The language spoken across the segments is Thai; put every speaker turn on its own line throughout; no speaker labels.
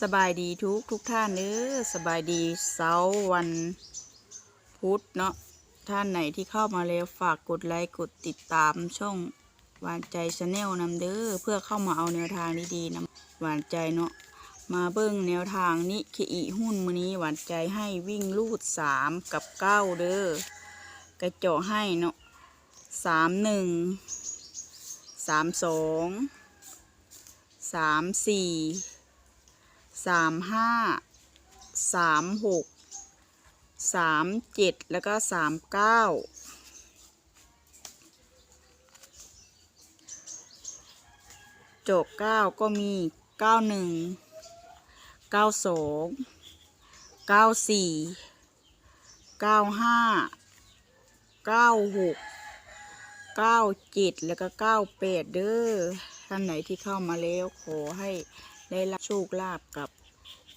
สบายดีทุกทุกท่านเด้อสบายดีเสาร์วันพุธเนาะท่านไหนที่เข้ามาแล้วฝากกดไลค์กดติดตามช่องหวานใจชาแนลนำเด้อเพื่อเข้ามาเอาแนวทางดีๆนำหวานใจเนาะมาเบิ้งแนวทางนิเคอีหุ้นมือนี้หวานใจให้วิ่งลูดสามกับเก้าเด้อกระเจาะให้เนาะสามหนึ่งสามสองสามสี่ สามห้าสามหกสามเจ็ดแล้วก็สามเก้าโจกเก้าก็มีเก้าหนึ่งเก้าสองเก้าสี่เก้าห้าเก้าหกเก้าเจ็ดแล้วก็เก้าแปดเด้อท่านไหนที่เข้ามาแล้วขอให้ ได้รับโชคลาภกับ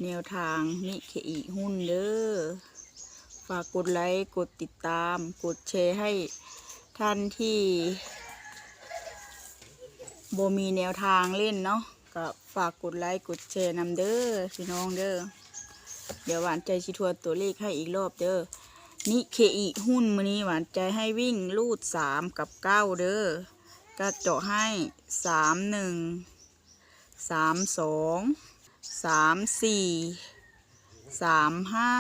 แนวทางนิเคอีหุ้นเด้อฝากกดไลค์กดติดตาม กดแชร์ให้ท่านที่โบมีแนวทางเล่นเนาะก็ฝากกดไลค์กดแชร์นำเด้อพี่น้องเด้อเดี๋ยวหวานใจชิทัวตัวเลขให้อีกรอบเด้อนิเคอีหุ้นมือนี้หวานใจให้วิ่งลูดสามกับเก้าเด้อก็เจาะให้สามหนึ่ง สามสองสามสี่สามห้า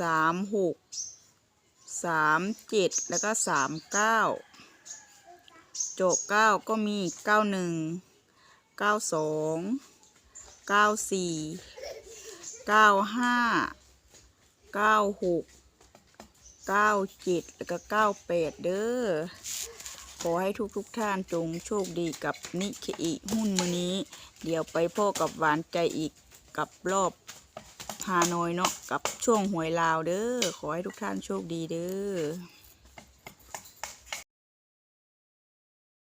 สามหกสามเจ็ดแล้วก็สามเก้าโจาะเก้าก็มีเก้าหนึ่งเก้าสองเก้าสี่เก้าห้าเก้าหกเก้าเจ็ดแล้วก็เก้าแปดเด้อ อให้ทุกทุกท่านจงโชคดีกับนิเคอิหุ้นมือนี้ เดี๋ยวไปพ่อกับหวานใจอีกกับรอบฮานอยเนาะกับช่วงหวยลาวเด้อขอให้ทุกท่านโชคดีเด้อ